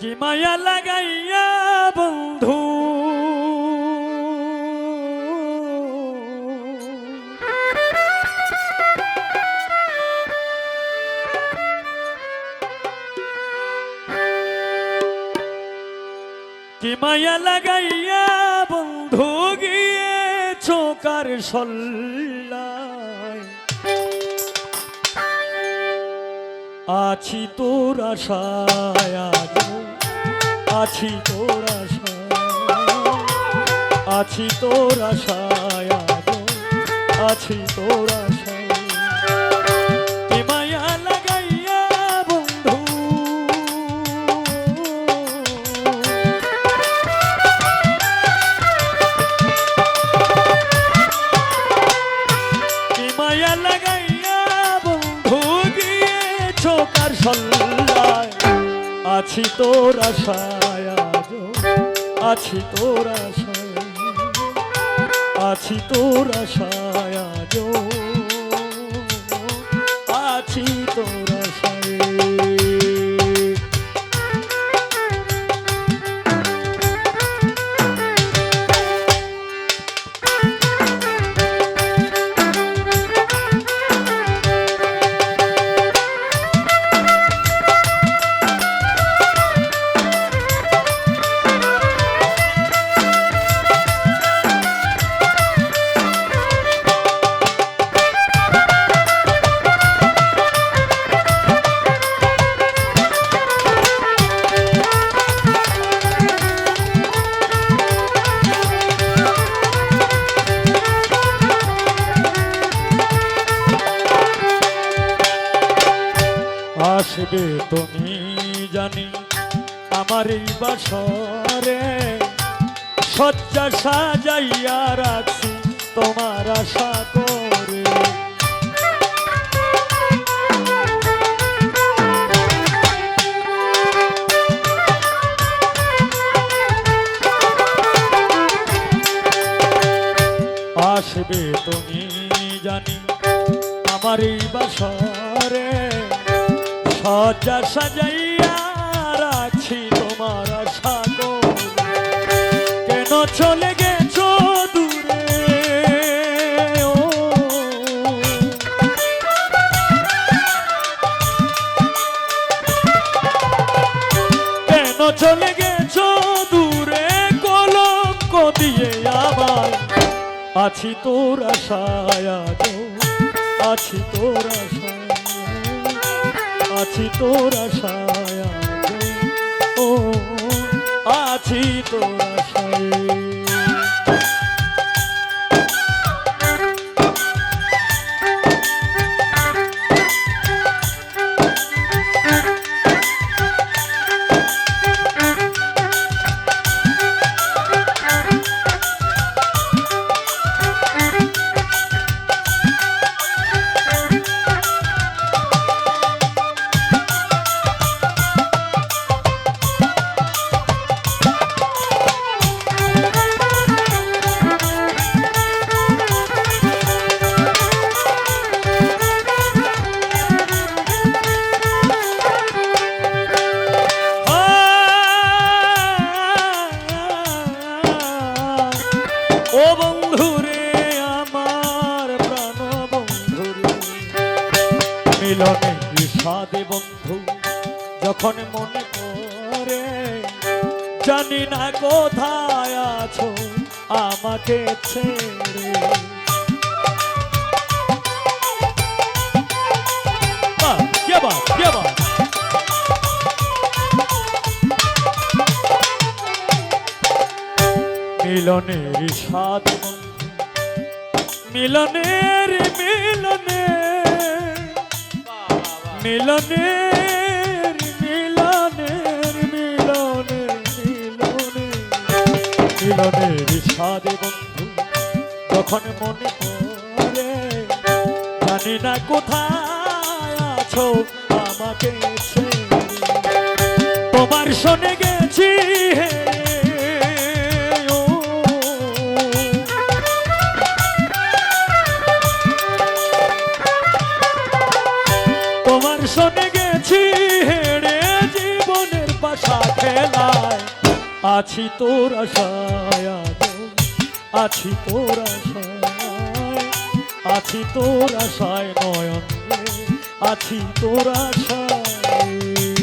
কি মায়া লাগাইয়া বন্ধু? কি মায়া লাগাইয়া বন্ধু গিয়ে চোকার সল্লায়? আছি তোর আশায় আছি তোর আশায় আছি তোর আশায় আছি তোর আছি তোর আশায় আছি তোর আশায় আজ আছি তোর আশায়। আসবে তুমি জানি আমার এই বাসরে। শয্যা সাজাইয়া রাখছি তোমার আশা করে। আসবে তুমি জানি আমার এই বাসরে। সজ্জা সাজাইয়া রাখছি তোমার আশা। কেন চলে গেছো দূরে? কেন চলে গেছো দূরে? কলঙ্ক দিয়ে আবার আছি তোর আশায় আছি তোর আশায়। আছি তোর আশায় ও আছি তোর আশায়। মনে পড়ে। জানি না কোথায় আছো আমাকে ছেড়ে। মিলনের বন্ধু মিলনের মিলনে মিলনের মিলনের স্বাদ বন্ধু। তখন মনে পড়ে, জানি না কোথায় আছো আমাকে তোমার শোনে গেছি হে আছি তোর আশায় আছি তোর আশায় আছি তোর আশায় নয়ন আছি তোর আশায়।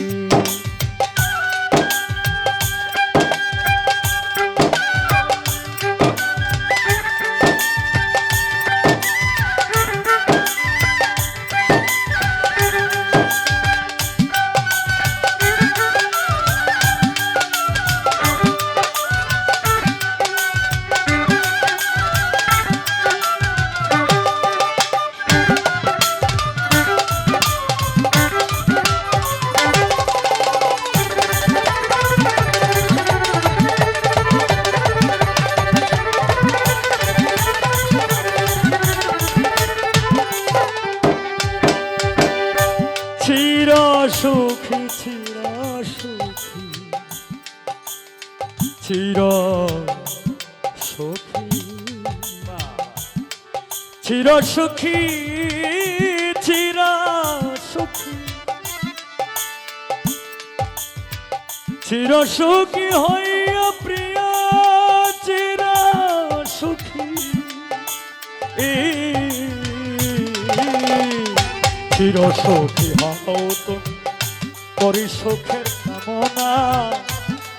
চির সুখী চির সুখী চির সুখী। চির সুখী হইয়া প্রিয়, চির সুখী। চির সুখী হও তুমি করি সুখের কামনা।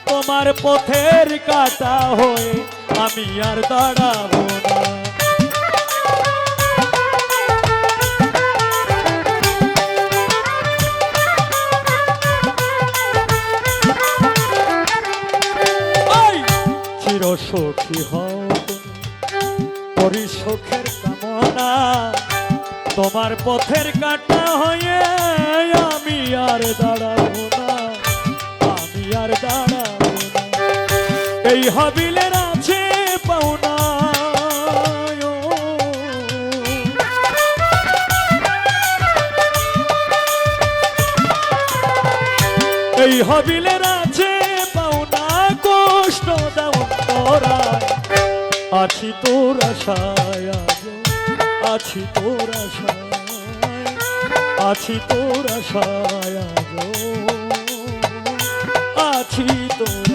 তোমার পথের কাটা হয়ে আমি আর দাঁড়াবো না। সুখী হও করি কামনা। তোমার পথের কাটা হয়ে আমি আর দাঁড়াবো না। আর দাঁড়াবো এই হাবিলের আছে পাওনা। এই হাবিলের আছে পাওনা, কষ্ট দাও তোরা আছি তোর আশায় আছি তোর আশায়, আছি তোর আশায় আছি তোর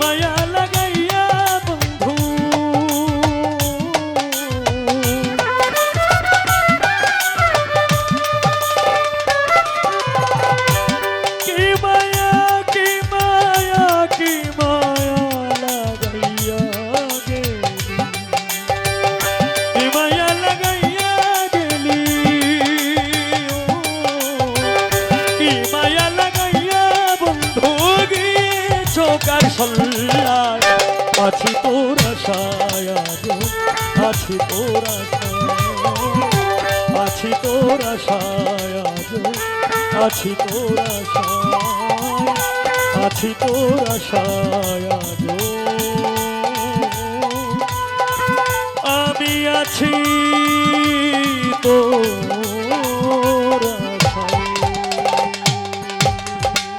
মায়া লাগাইয়া, বন্ধু। কি মায়া কি মায়া কি মায়া লাগাইয়া কি মায়া লাগাইয়া গেলি। কি মায়া কার সল্লায়, আছি তোর আশায় আছি তোর আশায়, আছি তোর আশায় আছি তোর আশায়, আছি তোর আশায় আমি আছি তোর